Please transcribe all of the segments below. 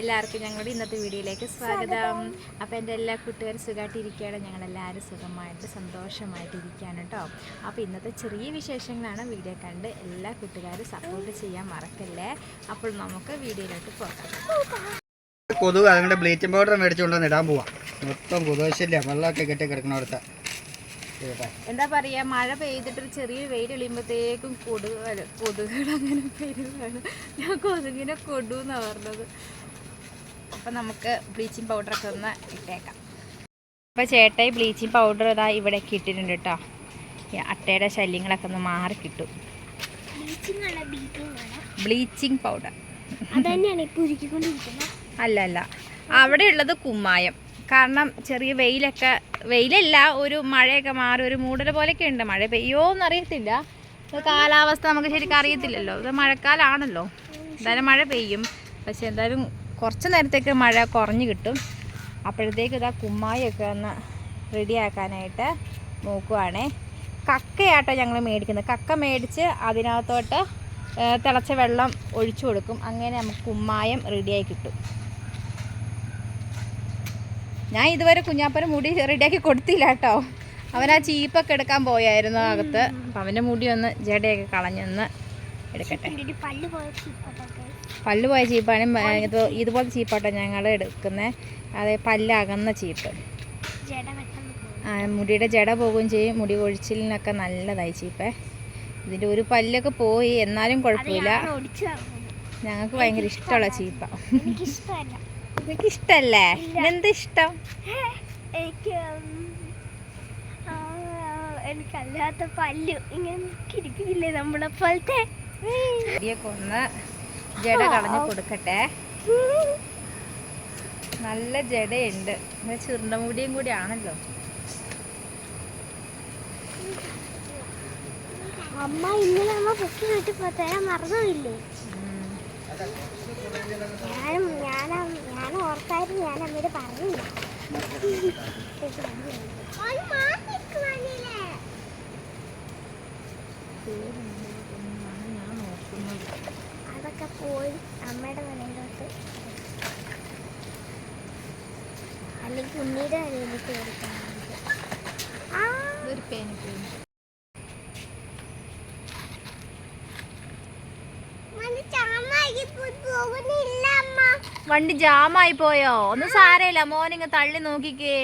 എല്ലാവർക്കും ഞങ്ങളുടെ ഇന്നത്തെ വീഡിയോയിലേക്ക് സ്വാഗതം. അപ്പോൾ എന്റെ എല്ലാ കൂട്ടുകാരും സുഖമായിട്ടിരിക്കുകയാണ്. ഞങ്ങളെല്ലാവരും സുഖമായിട്ട് സന്തോഷമായിട്ട് ഇരിക്കുകയാണ് കേട്ടോ. അപ്പോൾ ഇന്നത്തെ ചെറിയ വിശേഷങ്ങളാണ് വീഡിയോ കണ്ട് എല്ലാ കൂട്ടുകാരും സപ്പോർട്ട് ചെയ്യാൻ മറക്കല്ലേ? അപ്പോൾ നമുക്ക് വീഡിയോയിലോട്ട് പോകാം. കൊതുക് അതുകൊണ്ട് ബ്ലീച്ചിങ് പൗഡർ മേടിച്ചുകൊണ്ടുവന്ന് ഇടാൻ പോവാം. മൊത്തം കൊതുകശല്യ. വെള്ളമൊക്കെ കെട്ടി കിടക്കണടുത്ത എന്താ പറയാ മഴ പെയ്തിട്ടൊരു ചെറിയ വെയിൽ എളിയുമ്പോഴത്തേക്കും കൊതുക് കൊതുകൾ കൊതുകുകൾ അങ്ങനെ പെരുവാണ്. ഞാൻ കൊതുകിനെ കൊടുന്നാ പറഞ്ഞത്. അപ്പം നമുക്ക് ബ്ലീച്ചിങ് പൗഡറൊക്കെ ഒന്ന് ഇട്ടേക്കാം. അപ്പോൾ ചേട്ടായി ബ്ലീച്ചിങ് പൗഡർ ഇതാ ഇവിടേക്ക് ഇട്ടിട്ടുണ്ട് കേട്ടോ. അട്ടയുടെ ശല്യങ്ങളൊക്കെ ഒന്ന് മാറി കിട്ടും. Bleaching powder. അല്ല അല്ല. അവിടെ ഉള്ളത് കുമ്മായം. കാരണം ചെറിയ വെയിലൊക്കെ വെയിലല്ല ഒരു മഴയൊക്കെ മാറി ഒരു മൂടൽ പോലെയൊക്കെ ഉണ്ട്. മഴ പെയ്യോ അറിയത്തില്ല കാലാവസ്ഥ നമുക്ക് ശരിക്കും അറിയത്തില്ലല്ലോ. ഇത് മഴക്കാലമാണല്ലോ എന്തായാലും മഴ പെയ്യും. പക്ഷെ എന്തായാലും കുറച്ച് നേരത്തേക്ക് മഴ കുറഞ്ഞു കിട്ടും. അപ്പോഴത്തേക്ക് ഇതാ കുമ്മായൊക്കെ ഒന്ന് റെഡിയാക്കാനായിട്ട് നോക്കുവാണേ. കക്കയാട്ടോ ഞങ്ങൾ മേടിക്കുന്നത്. കക്ക മേടിച്ച് അതിനകത്തോട്ട് തിളച്ച വെള്ളം ഒഴിച്ചു കൊടുക്കും. അങ്ങനെ നമുക്ക് കുമ്മായം റെഡിയായി കിട്ടും. ഞാൻ ഇതുവരെ കുഞ്ഞാപ്പന് മുടി റെഡിയാക്കി കൊടുത്തില്ല കേട്ടോ. അവൻ ആ ചീപ്പൊക്കെ എടുക്കാൻ പോയായിരുന്നു അകത്ത്. അപ്പം അവന്റെ മുടി ഒന്ന് ജടയൊക്കെ കളഞ്ഞൊന്ന് എടുക്കട്ടെ. പല്ല് പോയ പല്ല് പോയ ചീപ്പാണ് ഇത് ഇതുപോലത്തെ ചീപ്പാട്ടോ ഞങ്ങൾ എടുക്കുന്നത് അതെ പല്ലകന്ന ചീപ്പ്. മുടിയുടെ ജട പോകുകയും ചെയ്യും. മുടി ഒഴിച്ചിലിനൊക്കെ നല്ലതായി ചീപ്പേ. ഇതിന്റെ ഒരു പല്ലൊക്കെ പോയി എന്നാലും കുഴപ്പമില്ല. ഞങ്ങൾക്ക് ഭയങ്കര ഇഷ്ടമുള്ള ചീപ്പ. നിങ്ങൾക്ക് ഇഷ്ടല്ലേ? എന്ത് ഇഷ്ടം? എനിക്ക് എനിക്കല്ലാത്ത പല്ലു ഇങ്ങനെ കിരിക്കില്ലേ നമ്മളെ പോലത്തെ? കൊന്ന് ജട കളഞ്ഞ് കൊടുക്കട്ടെ. നല്ല ജടയുണ്ട്. ഇത് ചുരുണ്ട മുടിയും കൂടി ആണല്ലോ. അമ്മ ഇന്നലെ അമ്മ പൊക്കി വിട്ട് തരാൻ മറന്നില്ലേ ഞാനും ഞാൻ ഞാൻ ഓർക്കായിരുന്നു ഞാൻ അമ്മയോട് പറഞ്ഞില്ല. അതൊക്കെ പോയി. അമ്മയുടെ മലയിലോട്ട് അല്ലെങ്കിൽ ഉണ്ണിയുടെ മലയിലേക്ക് അമ്മ. വണ്ടി ജാമായി പോയോ? ഒന്നും സാരയില്ല മോനിങ്ങ് തള്ളി നോക്കിക്കേ.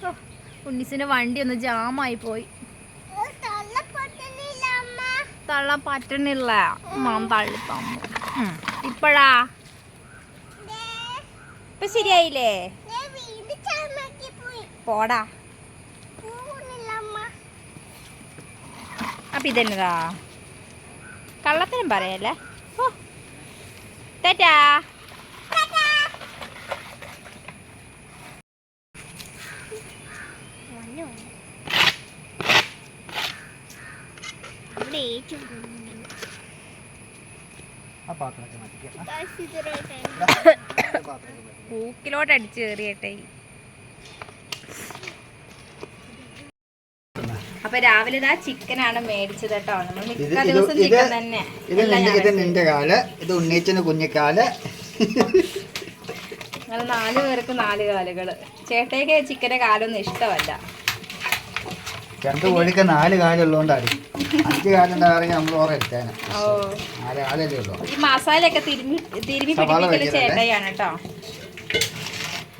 ഉണ്ണിസിന് ഉണ്ണിസിന്റെ വണ്ടി ഒന്ന് ജാമായി പോയി. തള്ളാൻ പറ്റണില്ല. മാം തള്ളി തന്നു. ഇപ്പഴാ? ഇപ്പൊ ശരിയായില്ലേ? പോടാ. അപ്പൊ ഇതെന്നതാ? കള്ളത്തിനും പറയല്ലേ? ഓ. ടാറ്റാ പൂക്കിലോട്ട് അടിച്ചു കയറിയട്ടെ അപ്പൊ രാവിലെ ഇതാ ചിക്കനാണ് മേടിച്ചത് കേട്ടോ. നമ്മൾ മിക്ക ദിവസം ചിക്കൻ തന്നെ. ഇത് നിന്റെ കാൽ. ഇത് ഉണ്ണീച്ചന് കുഞ്ഞിക്കാൽ. അങ്ങനെ നാല് പേർക്ക് നാല് കാലുകൾ. ചേട്ടയ്ക്ക് ചിക്കന്റെ കാലൊന്നും ഇഷ്ടമല്ല. രണ്ട് കോഴിക്ക് നാല് കാലുള്ളതുകൊണ്ടാണ് അഞ്ച് കാലുണ്ടായിരുന്നെങ്കിൽ നമ്മൾ ഓറെ എടുത്തേനെ ഉള്ളൂ. ഈ മസാലയൊക്കെ സവാള? ചേട്ടയാണ് കേട്ടോ.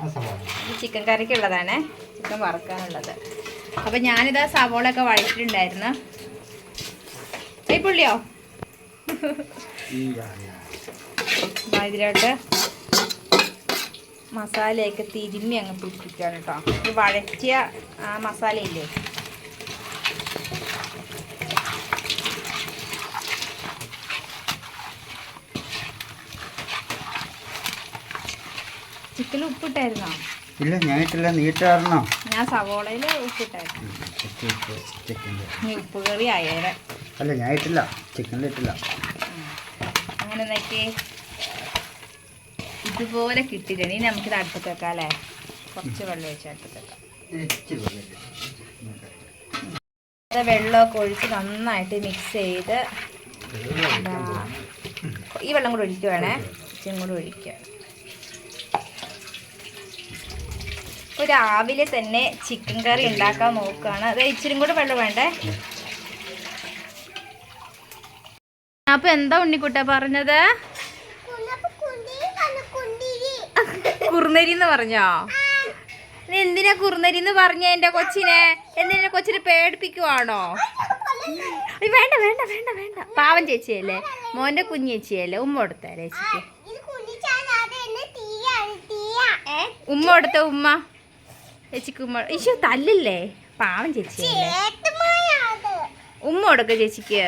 ആ സവാള. ഇത് ചിക്കൻ കറിക്കുള്ളതാണേ ചിക്കൻ വറുക്കാനുള്ളത്. അപ്പൊ ഞാനിതാ സവോളൊക്കെ വഴറ്റിട്ടുണ്ടായിരുന്നു. ഏയ് പുള്ളിയോ? ഈ കാൽ. ഇതിലോട്ട് മസാലയൊക്കെ തിരുമ്മി അങ്ങ് പിടിപ്പിക്കുകയാണ് കേട്ടോ. ഈ വഴറ്റിയ ആ മസാലയില്ലേ? ചിക്കനിൽ ഉപ്പിട്ടായിരുന്നോ? ഇല്ല ഞാൻ ഇട്ടില്ല നീട്ടാരണോ ഞാൻ സവോളയിൽ ഉപ്പിട്ടായിരുന്നു. ഇനി ഉപ്പ് കറി ആയേരെ അല്ല ഞാൻ ഇട്ടില്ല. ചിക്കനിൽ ഇട്ടില്ല അങ്ങനെ നോക്കി ഇതുപോലെ കിട്ടിയിട്ടുണ്ട്. ഇനി നമുക്കിത് അടുപ്പത്ത് വെക്കാം അല്ലേ? കുറച്ച് വെള്ളം ഒഴിച്ച് അടുപ്പത്ത് വെക്കാം. വെള്ളമൊക്കെ ഒഴിച്ച് നന്നായിട്ട് മിക്സ് ചെയ്ത്. ഈ വെള്ളം കൂടെ ഒഴിക്കുവാണേ. ഇച്ചിരി കൂടെ ഒഴിക്കുക ഇപ്പോൾ രാവിലെ തന്നെ ചിക്കൻ കറി ഉണ്ടാക്കാൻ നോക്കുകയാണ്. അത് ഇച്ചിരി കൂടെ വെള്ളം വേണ്ടേ? അപ്പൊ എന്താ ഉണ്ണിക്കുട്ട പറഞ്ഞത്? കുറുനരി എന്ന് പറഞ്ഞോ? നീ എന്തിനാ കുറുനരി എന്ന് പറഞ്ഞ എന്റെ കൊച്ചിനെ? എന്തിനാ കൊച്ചിനെ പേടിപ്പിക്കുവാണോ? വേണ്ട വേണ്ട വേണ്ട വേണ്ട. പാവം ചേച്ചിയല്ലേ? മോന്റെ കുഞ്ഞു ചേച്ചിയല്ലേ? ഉമ്മ കൊടുത്തേ ചേച്ചിക്ക്? ഉമ്മ കൊടുത്ത ഉമ്മ. ചേച്ചിക്ക് ഉമ്മ ഈശോ തല്ലില്ലേ? പാവം ചേച്ചി ഉമ്മ കൊടുക്ക ചേച്ചിക്ക്.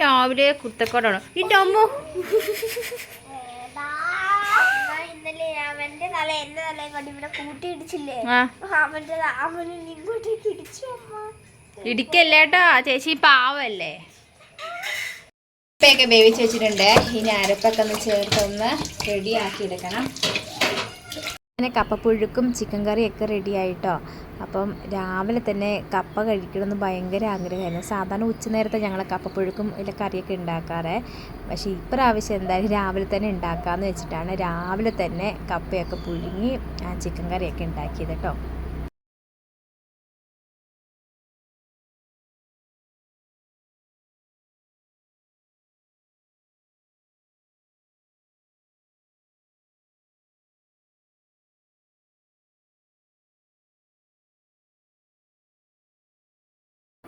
രാവിലെ കുത്തക്കോടാണ് ഇടിച്ചു അമ്മ. ഇടിക്കല്ലേട്ടോ ചേച്ചി പാവല്ലേ? ഉപ്പൊക്കെ വേവിച്ച് വെച്ചിട്ടുണ്ട്. ഇനി അരപ്പൊക്കെ ഒന്ന് ചേർത്തൊന്ന് റെഡിയാക്കി എടുക്കണം. അങ്ങനെ കപ്പപ്പുഴുക്കും ചിക്കൻ കറിയൊക്കെ റെഡി ആയിട്ടോ. അപ്പം രാവിലെ തന്നെ കപ്പ കഴിക്കണമെന്ന് ഭയങ്കര ആഗ്രഹമായിരുന്നു. സാധാരണ ഉച്ചനേരത്തെ ഞങ്ങൾ കപ്പപ്പുഴുക്കും ഇല്ല കറിയൊക്കെ ഉണ്ടാക്കാറ്. പക്ഷേ ഇപ്രാവശ്യം എന്തായാലും രാവിലെ തന്നെ ഉണ്ടാക്കാമെന്ന് വെച്ചിട്ടാണ് രാവിലെ തന്നെ കപ്പയൊക്കെ പുഴുങ്ങി ചിക്കൻ കറിയൊക്കെ ഉണ്ടാക്കിയത് കേട്ടോ.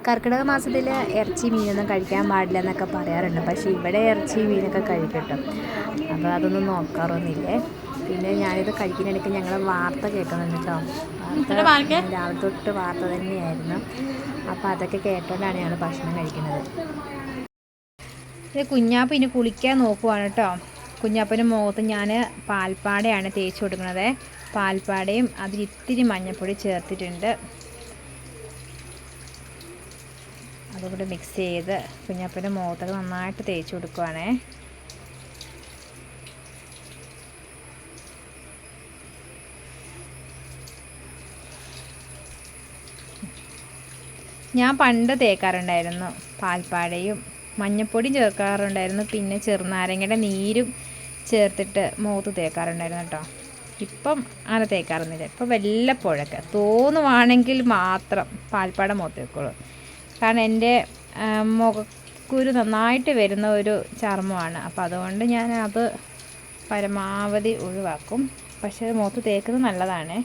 കർക്കിടക മാസത്തിൽ ഇറച്ചി മീനൊന്നും കഴിക്കാൻ പാടില്ല എന്നൊക്കെ പറയാറുണ്ട്. പക്ഷേ ഇവിടെ ഇറച്ചി മീനൊക്കെ കഴിക്കട്ടോ. അപ്പോൾ അതൊന്നും നോക്കാറൊന്നുമില്ലേ? പിന്നെ ഞാനിത് കഴിക്കുന്നിടയ്ക്ക് ഞങ്ങൾ വാർത്ത കേൾക്കുന്നുണ്ട് കേട്ടോ. രാവിലെ തൊട്ട് വാർത്ത തന്നെയായിരുന്നു. അപ്പോൾ അതൊക്കെ കേട്ടോണ്ടാണ് ഞങ്ങൾ ഭക്ഷണം കഴിക്കുന്നത്. ഇത് കുഞ്ഞാപ്പ് ഇനി കുളിക്കാൻ നോക്കുവാണ് കേട്ടോ. കുഞ്ഞാപ്പന്റെ മുഖത്ത് ഞാൻ പാൽപ്പാടയാണ് തേച്ച് കൊടുക്കുന്നത്. പാൽപ്പാടയും അതിൽ ഇത്തിരി മഞ്ഞൾപ്പൊടി ചേർത്തിട്ടുണ്ട്. അതുകൂടെ മിക്സ് ചെയ്ത് കുഞ്ഞാപ്പന്റെ മുഖത്തൊക്കെ നന്നായിട്ട് തേച്ച് കൊടുക്കുവാണേ. ഞാൻ പണ്ട് തേക്കാറുണ്ടായിരുന്നു പാൽപ്പാടയും മഞ്ഞപ്പൊടിയും ചേർക്കാറുണ്ടായിരുന്നു. പിന്നെ ചെറുനാരങ്ങയുടെ നീരും ചേർത്തിട്ട് മുഖത്ത് തേക്കാറുണ്ടായിരുന്നു കേട്ടോ. ഇപ്പം അങ്ങനെ തേക്കാറൊന്നുമില്ല. ഇപ്പം വല്ലപ്പോഴൊക്കെ തോന്നുവാണെങ്കിൽ മാത്രം പാൽപ്പാട മുഖത്ത് വെക്കുള്ളൂ. കാരണം എന്റെ മുഖക്കുരു നന്നായിട്ട് വരുന്ന ഒരു ചർമ്മമാണ്. അപ്പോൾ അതുകൊണ്ട് ഞാൻ അത് പരമാവധി ഒഴിവാക്കും. പക്ഷേ മുഖത്ത് തേക്കുന്നത് നല്ലതാണ്.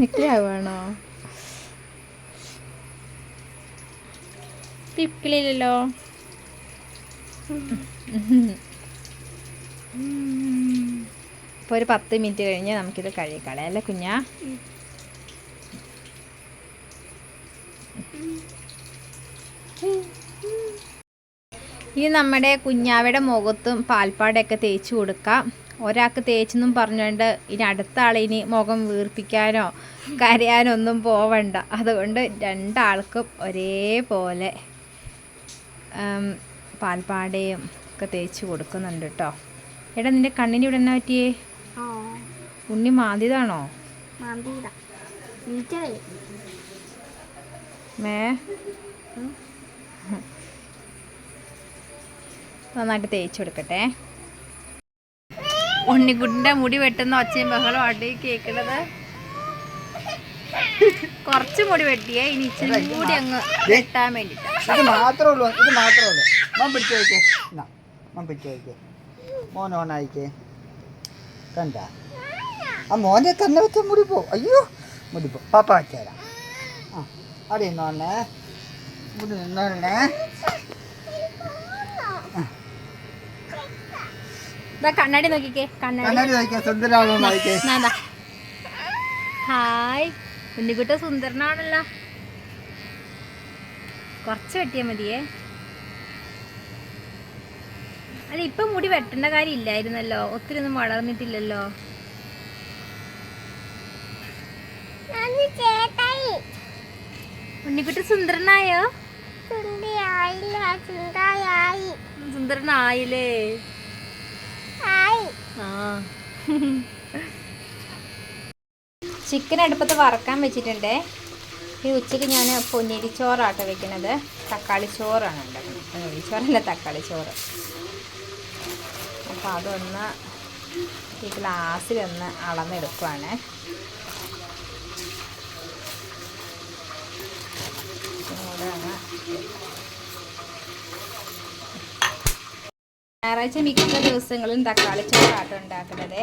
നിക്കിലാവുകയാണോ പിക്കിളില്ലല്ലോ ഇപ്പൊ ഒരു പത്ത് മിനിറ്റ് കഴിഞ്ഞ് നമുക്കിത് കഴുകിക്കളയാം. അല്ലേ കുഞ്ഞാ? ഇനി നമ്മുടെ കുഞ്ഞാവയുടെ മുഖത്തും പാൽപ്പാടൊക്കെ തേച്ച് കൊടുക്കാം. ഒരാൾക്ക് തേച്ചെന്നും പറഞ്ഞുകൊണ്ട് ഇനി അടുത്ത ആളിനി മുഖം വീർപ്പിക്കാനോ കരയാനോ ഒന്നും പോവണ്ട. അതുകൊണ്ട് രണ്ടാൾക്കും ഒരേപോലെ പാൽപ്പാടയും ഒക്കെ തേച്ച് കൊടുക്കുന്നുണ്ട് കേട്ടോ. എടാ നിന്റെ കണ്ണിന് ഇവിടെ എന്നാ പറ്റിയേ? ഉണ്ണി മാന്തിയതാണോ? മേ. നന്നായിട്ട് തേച്ച് കൊടുക്കട്ടെ ഉണ്ണിക്കുട്ടിന്റെ മുടി വെട്ടുന്ന ഒച്ചയും ബഹളം അടി കേൾക്കണത് കുറച്ച് മുടി വെട്ടിയേ ഇനി ഇച്ചിരി കൂടി അങ്ങ് വെട്ടാൻ വേണ്ടി ഇത് മാത്രമേ ഉള്ളൂ ഇത് മാത്രമേ ഉള്ളൂ. മോൻ പിടിച്ചു വയ്ക്കേ മോൻ പിടിച്ചു വയ്ക്കേ മോൻ ഓണായിക്കേ കണ്ട? ആ മോനെ തന്നെ വെച്ച മുടി പോ. അയ്യോ മുടി പോ. പാപ്പ വെച്ചുതരാം ആ അവിടെ നിന്നോണേ മുടി നിന്നോണേ ഇതാ കണ്ണാടി. നോക്കിക്കേ കണ്ണാടി നാദാ. ഹായ് ഉണ്ണിക്കുട്ട സുന്ദരനാണല്ലോ. കുറച്ച് വെട്ടിയാ മതിയേ. അല്ല ഇപ്പൊ മുടി വെട്ടേണ്ട കാര്യം ഇല്ലായിരുന്നല്ലോ. ഒത്തിരി ഒന്നും വളർന്നിട്ടില്ലല്ലോ. ചേട്ടായി. ഉണ്ണിക്കുട്ട സുന്ദരനായോ? സുന്ദരനായില്ലേ? ആ. ചിക്കൻ അടുപ്പത്ത് വറക്കാൻ വെച്ചിട്ടുണ്ട്. ഈ ഉച്ചയ്ക്ക് ഞാൻ പൊന്നിരി ചോറാട്ടോ വെക്കുന്നത്. തക്കാളി ചോറാണ് ഉണ്ടാക്കുന്നത്. പൊന്നിരിച്ചോറല്ല തക്കാളി ചോറ്. അപ്പോൾ അതൊന്ന് ഈ ഗ്ലാസ്സിലൊന്ന് അളന്നെടുക്കുവാണ്. ഞായറാഴ്ച മിക്ക ദിവസങ്ങളും തക്കാളി ചോറാട്ടോ ഉണ്ടാക്കുന്നത്.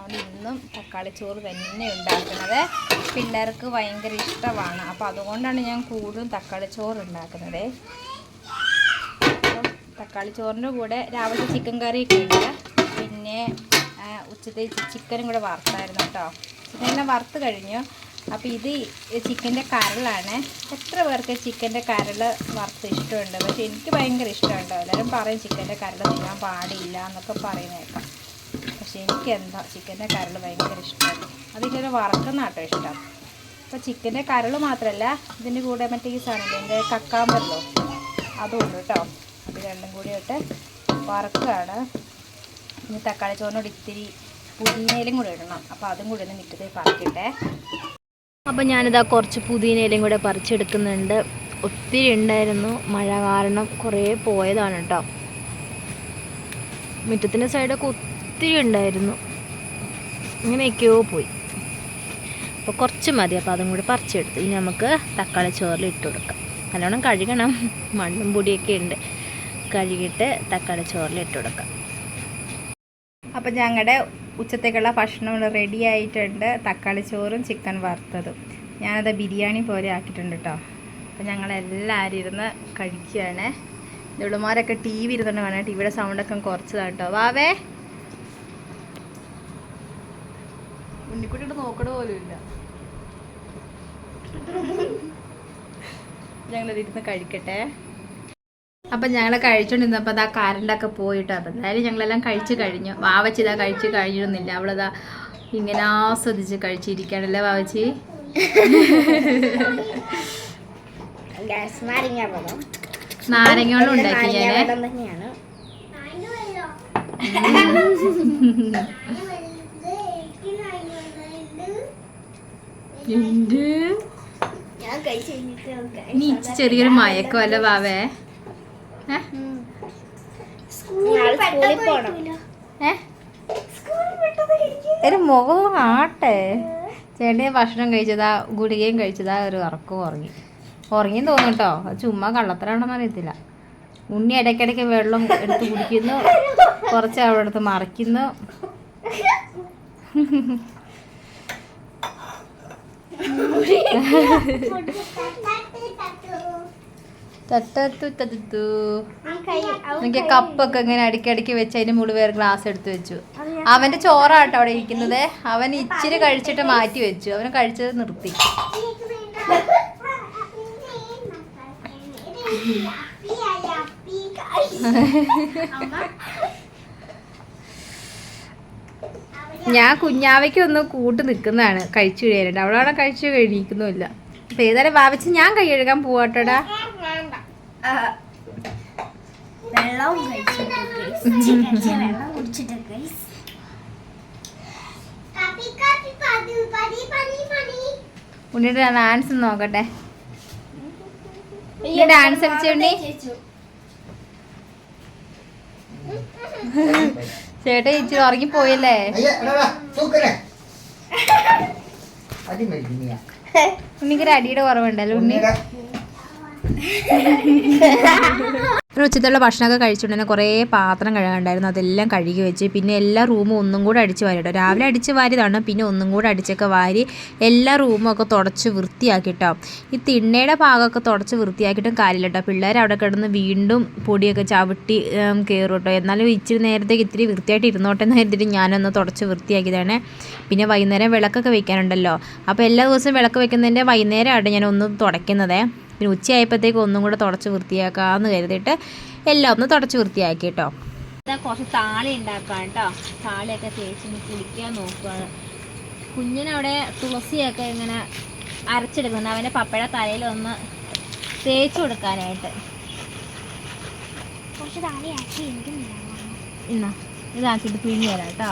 അതുകൊണ്ട് ഇന്നും തക്കാളി ചോറ് തന്നെ ഉണ്ടാക്കുന്നത്. പിള്ളേർക്ക് ഭയങ്കര ഇഷ്ടമാണ്. അപ്പോൾ അതുകൊണ്ടാണ് ഞാൻ കൂടുതലും തക്കാളി ചോറ് ഉണ്ടാക്കുന്നത്. അപ്പം തക്കാളി ചോറിന്റെ കൂടെ രാവിലെ ചിക്കൻ കറിയൊക്കെ ഉണ്ട്. പിന്നെ ഉച്ചത്തെ ചിക്കനും കൂടെ വറുത്തായിരുന്നു കേട്ടോ. ചിക്കനെല്ലാം വറുത്ത് കഴിഞ്ഞു. അപ്പോൾ ഇത് ചിക്കന്റെ കരളാണ് എത്ര പേർക്ക് ചിക്കന്റെ കരൾ വറുത്ത് ഇഷ്ടമുണ്ട്? പക്ഷേ എനിക്ക് ഭയങ്കര ഇഷ്ടമുണ്ട്. എല്ലാവരും പറയും ചിക്കന്റെ കരൾ തിന്നാൻ പാടില്ല എന്നൊക്കെ പറയുന്നേക്കാം പക്ഷേ എനിക്ക് എന്താ ചിക്കന്റെ കരൾ ഭയങ്കര ഇഷ്ടമാണ് അതിങ്ങനെ വറക്കുന്ന കേട്ടോ ഇഷ്ടം. അപ്പോൾ ചിക്കന്റെ കരൾ മാത്രമല്ല ഇതിന്റെ കൂടെ മറ്റേ ഈ സാധനം എന്റെ കക്കാമ്പല്ലോ അതും ഉണ്ട് കേട്ടോ. അത് രണ്ടും കൂടി ഇട്ട് വറക്കുകയാണ്. ഇനി തക്കാളി ചോറിനോട് ഇത്തിരി പുതിനയിലും കൂടി ഇടണം. അപ്പോൾ അതും കൂടി ഒന്ന് മിറ്റത്തിൽ പറക്കട്ടെ. അപ്പം ഞാനിതാ കുറച്ച് പുതിനയിലയും കൂടെ പറിച്ചെടുക്കുന്നുണ്ട്. ഒത്തിരി ഉണ്ടായിരുന്നു. മഴ കാരണം കുറേ പോയതാണ് കേട്ടോ. മുറ്റത്തിന്റെ സൈഡൊക്കെ ഒത്തിരി ഉണ്ടായിരുന്നു. ഇങ്ങനെയൊക്കെയോ പോയി. അപ്പോൾ കുറച്ച് മതി. അപ്പോൾ അതും കൂടി പറിച്ചെടുത്ത്. ഇനി നമുക്ക് തക്കാളി ചോറിൽ ഇട്ട് കൊടുക്കാം. നല്ലോണം കഴുകണം. മണ്ണും പൊടിയൊക്കെ ഉണ്ട്. കഴുകിയിട്ട് തക്കാളി ചോറിൽ ഇട്ട് കൊടുക്കാം. അപ്പം ഞങ്ങളുടെ ഉച്ചത്തേക്കുള്ള ഭക്ഷണം റെഡിയായിട്ടുണ്ട് റെഡി ആയിട്ടുണ്ട്. തക്കാളി ചോറും ചിക്കൻ വറുത്തതും. ഞാനത് ബിരിയാണി പോലെ ആക്കിയിട്ടുണ്ട് കേട്ടോ അപ്പം ഞങ്ങളെല്ലാവരും ഇരുന്ന് കഴിക്കുകയാണ്. ഇവളുമാരൊക്കെ ടി വി ഇരുന്നുകൊണ്ട് വേണം ടി വിയുടെ സൗണ്ടൊക്കെ കുറച്ചതാണ് കേട്ടോ വാവേ. ഉണ്ണിക്കുട്ടിയുടെ നോക്കണ പോലും ഇല്ല ഞങ്ങളിരുന്ന് കഴിക്കട്ടെ. അപ്പം ഞങ്ങൾ കഴിച്ചോണ്ടിരുന്നപ്പോ അതാ കറണ്ടൊക്കെ പോയിട്ട്. അപ്പം എന്തായാലും ഞങ്ങളെല്ലാം കഴിച്ചു കഴിഞ്ഞു. വാവച്ചി ഇതാ കഴിച്ച് കഴിഞ്ഞിരുന്നില്ല. അവളതാ ഇങ്ങനെ ആസ്വദിച്ച് കഴിച്ചിരിക്കുകയാണല്ലേ വാവച്ചി? നാരങ്ങ വെള്ളം. ഉണ്ടാക്കി ഞാൻ. ഞാൻ നീ ചെറിയൊരു മയക്കം അല്ലേ വാവേ? ഒരു മുഖം ആട്ടെ ചേട്ടൻ ഭക്ഷണം കഴിച്ചതാ ഗുളികയും കഴിച്ചതാ ഒരു ഉറക്കം ഉറങ്ങി. ഉറങ്ങി തോന്നും കേട്ടോ ചുമ്മാ കള്ളത്തരാണെന്ന് അറിയത്തില്ല. ഉണ്ണി ഇടയ്ക്കിടയ്ക്ക് വെള്ളം എടുത്ത് കുടിക്കുന്നു. കുറച്ച് അവിടെ എടുത്ത് മറിക്കുന്നു. തട്ടത്തു എനിക്ക് കപ്പൊക്കെ ഇങ്ങനെ അടിക്കടിക്ക് വെച്ച് അതിന് മുകളിൽ വേറെ ഗ്ലാസ് എടുത്ത് വെച്ചു. അവന്റെ ചോറാട്ടോ അവിടെ ഇരിക്കുന്നത്. അവൻ ഇച്ചിരി കഴിച്ചിട്ട് മാറ്റി വെച്ചു. അവന് കഴിച്ചത് നിർത്തി. ഞാൻ കുഞ്ഞാവയ്ക്ക് ഒന്ന് കൂട്ട് നിൽക്കുന്നതാണ്. കഴിച്ചു കഴിയാനുണ്ട് അവളവിടെ കഴിച്ചു കഴിഞ്ഞിരിക്കുന്നുമില്ല അപ്പൊ ഏതായാലും ഭാവിച്ച് ഞാൻ കൈ കഴുകാൻ പോവാട്ടോടാ. വെള്ളവും കഴിച്ചിട്ട് വെള്ളം കുടിച്ചിട്ട്. ഉണ്ണിയുടെ ഡാൻസ് നോക്കട്ടെ. ഈ ഡാൻസ് കളിച്ചുണ്ടി ചേട്ടാ ഇച്ചിരി ഉറങ്ങി പോയല്ലേ ഉണ്ണിക്കൊരു അടിയുടെ കുറവുണ്ടല്ലോ ഉണ്ണി. ഒരു ഉച്ചത്തുള്ള ഭക്ഷണമൊക്കെ കഴിച്ചുകൊണ്ട് കുറേ പാത്രം കഴുകണ്ടായിരുന്നു അതെല്ലാം കഴുകി വെച്ച് പിന്നെ എല്ലാ റൂമും ഒന്നും കൂടെ അടിച്ച് വാരിട്ടോ രാവിലെ അടിച്ച് വാരിയതാണ് പിന്നെ ഒന്നും കൂടെ അടിച്ചൊക്കെ വാരി എല്ലാ റൂമും ഒക്കെ തുടച്ച് വൃത്തിയാക്കിട്ടോ ഈ തിണ്ണയുടെ ഭാഗമൊക്കെ തുടച്ച് വൃത്തിയാക്കിയിട്ടും കാര്യമില്ല കേട്ടോ പിള്ളേർ അവിടെ കിടന്ന് വീണ്ടും പൊടിയൊക്കെ ചവിട്ടി കയറും കേട്ടോ. എന്നാലും ഇച്ചിരി നേരത്തേക്ക് ഇത്തിരി വൃത്തിയായിട്ട് ഇരുന്നോട്ടെ എന്ന് കരുതിയിട്ട് ഞാനൊന്ന് തുടച്ച് വൃത്തിയാക്കിയതാണ്. പിന്നെ വൈകുന്നേരം വിളക്കൊക്കെ വെക്കാനുണ്ടല്ലോ. അപ്പോൾ എല്ലാ ദിവസവും വിളക്ക് വെക്കുന്നതിന്റെ വൈകുന്നേരമായിട്ട് ഞാനൊന്ന് തുടയ്ക്കുന്നത്. പിന്നെ ഉച്ചയായപ്പോഴത്തേക്ക് ഒന്നും കൂടെ തുടച്ച് വൃത്തിയാക്കാന്ന് കരുതിയിട്ട് എല്ലാം ഒന്ന് തുടച്ച് വൃത്തിയാക്കി കേട്ടോ. കുറച്ച് താളി ഉണ്ടാക്കാം കേട്ടോ. താളിയൊക്കെ തേച്ച് കുളിക്കാൻ നോക്കുകയാണ് കുഞ്ഞിനവിടെ തുളസിയൊക്കെ ഇങ്ങനെ അരച്ചെടുക്കുന്നുണ്ട്. അവന്റെ പപ്പയുടെ തലയിൽ ഒന്ന് തേച്ച് കൊടുക്കാനായിട്ട്. കുറച്ച് താഴെയാക്കി എനിക്കും എന്നാ ഇതാക്കിയിട്ട് പിഴിഞ്ഞ് തരാം കേട്ടോ.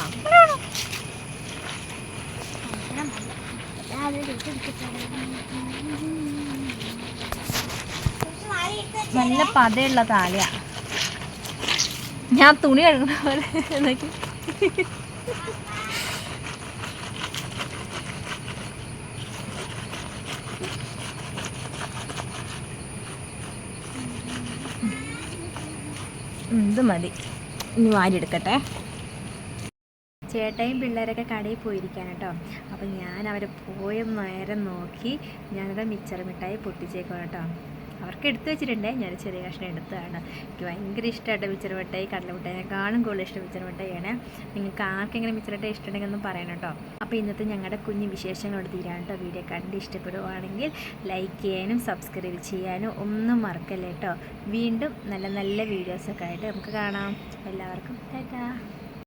അത് നല്ല പതയുള്ള താലിയാ. ഞാൻ തുണി കഴുകുന്ന പോലെ ഇത് മതി. ഇനി വാരി എടുക്കട്ടെ. ചേട്ടയും പിള്ളേരൊക്കെ കടയിൽ പോയിരിക്കാൻ കേട്ടോ. അപ്പം ഞാൻ അവരെ പോയ നേരം നോക്കി ഞാനത് മിച്ചർ മിഠായി പൊട്ടിച്ചേക്കണം കേട്ടോ. അവർക്ക് എടുത്തു വെച്ചിട്ടുണ്ട്. ഞാൻ ചെറിയ കഷ്ണം എടുത്തതാണ്. എനിക്ക് ഭയങ്കര ഇഷ്ടമായിട്ട് മിച്ചർ മിഠായി കടല മിഠായിനെക്കാളും കൂടുതൽ ഇഷ്ടം മിച്ചർ മിഠായിയാണ് നിങ്ങൾക്ക് ആർക്കെങ്കിലും മിച്ചർ മിഠായി ഇഷ്ടമുണ്ടെങ്കിൽ ഒന്ന് പറയണം കേട്ടോ. അപ്പോൾ ഇന്നത്തെ ഞങ്ങളുടെ കുഞ്ഞ് വിശേഷങ്ങളോട് തീരാണ് കേട്ടോ. വീഡിയോ കണ്ട് ഇഷ്ടപ്പെടുവാണെങ്കിൽ ലൈക്ക് ചെയ്യാനും സബ്സ്ക്രൈബ് ചെയ്യാനും ഒന്നും മറക്കല്ലേ കേട്ടോ. വീണ്ടും നല്ല നല്ല വീഡിയോസൊക്കെ ആയിട്ട് നമുക്ക് കാണാം. എല്ലാവർക്കും ടാറ്റാ.